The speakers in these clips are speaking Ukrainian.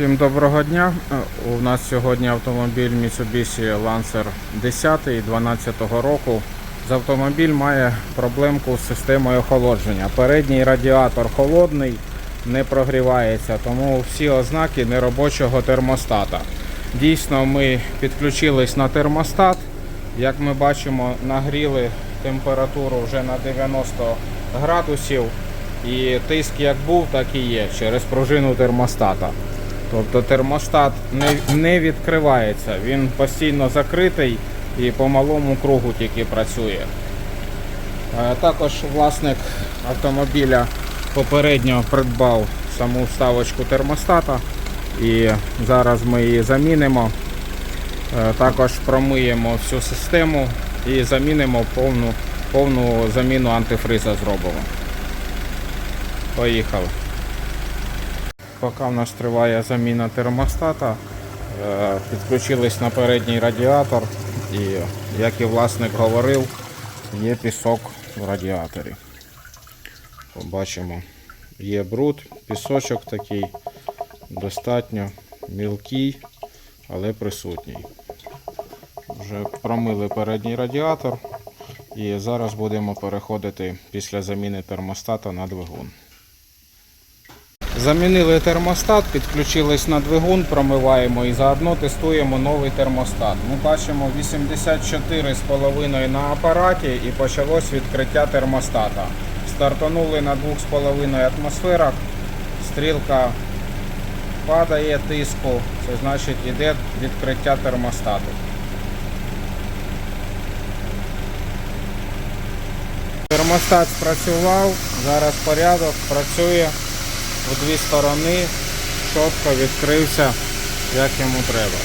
Всім доброго дня. У нас сьогодні автомобіль Mitsubishi Lancer 10 12 року. З автомобіль має проблемку з системою охолодження. Передній радіатор холодний, не прогрівається, тому всі ознаки неробочого термостата. Дійсно, ми підключились на термостат. Як ми бачимо, нагріли температуру вже на 90 градусів. І тиск як був, так і є через пружину термостата. Тобто термостат не, не відкривається, він постійно закритий і по малому кругу тільки працює. Е, Також власник автомобіля попередньо придбав саму вставочку термостата і зараз ми її замінимо. Е, Також промиємо всю систему і замінимо повну, повну заміну антифриза зробимо. Поїхали. Поки в нас триває заміна термостата, е, підключились на передній радіатор і, як і власник говорив, є пісок в радіаторі. Побачимо, є бруд, пісочок такий, достатньо мілкий, але присутній. Вже промили передній радіатор і зараз будемо переходити після заміни термостата на двигун. Замінили термостат, підключились на двигун, промиваємо і заодно тестуємо новий термостат. Ми бачимо 84,5 на апараті і почалось відкриття термостата. Стартанули на 2,5 атмосферах, стрілка падає тиску, це значить іде відкриття термостату. Термостат спрацював, зараз порядок, працює у дві сторони, чітко відкрився, як йому треба.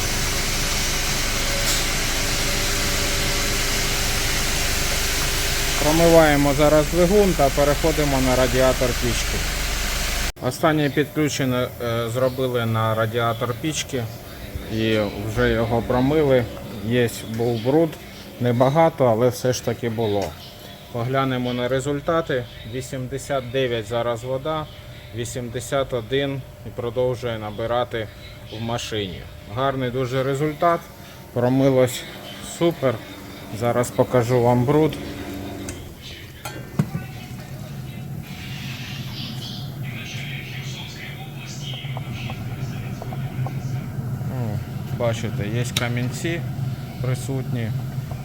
Промиваємо зараз двигун та переходимо на радіатор пічки. Останнє підключення е, зробили на радіатор пічки і вже його промили. Є був бруд, небагато, але все ж таки було. Поглянемо на результати. 89 зараз вода, 81 і продовжує набирати в машині. Гарний дуже результат. Промилось супер. Зараз покажу вам бруд. Бачите, є камінці присутні.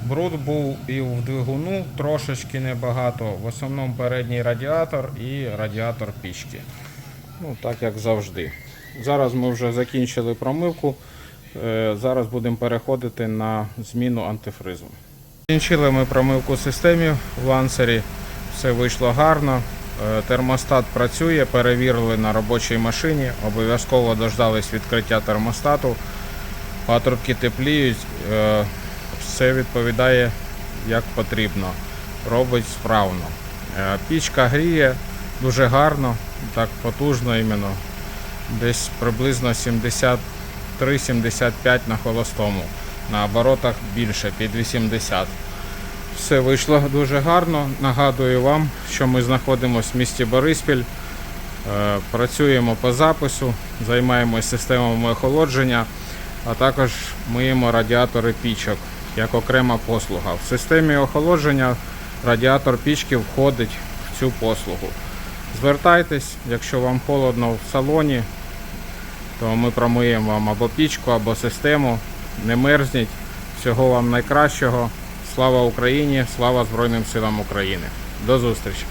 Бруд був і в двигуну, трошечки небагато. В основному передній радіатор і радіатор пічки. Ну, так як завжди. Зараз ми вже закінчили промивку. Е, Зараз будемо переходити на зміну антифризу. Закінчили ми промивку системи в лансері. Все вийшло гарно. Е, Термостат працює, перевірили на робочій машині. Обов'язково дождались відкриття термостату. Патрубки тепліють, е, все відповідає як потрібно. Робить справно. Е, Пічка гріє дуже гарно, так потужно іменно. Десь приблизно 73-75 на холостому. На оборотах більше, під 80. Все вийшло дуже гарно. Нагадую вам, що ми знаходимося в місті Бориспіль. Е, Працюємо по запису, займаємося системами охолодження, а також миємо радіатори пічок як окрема послуга. В системі охолодження радіатор пічки входить в цю послугу. Звертайтесь, якщо вам холодно в салоні, то ми промиємо вам або пічку, або систему. Не мерзніть. Всього вам найкращого. Слава Україні! Слава Збройним силам України! До зустрічі!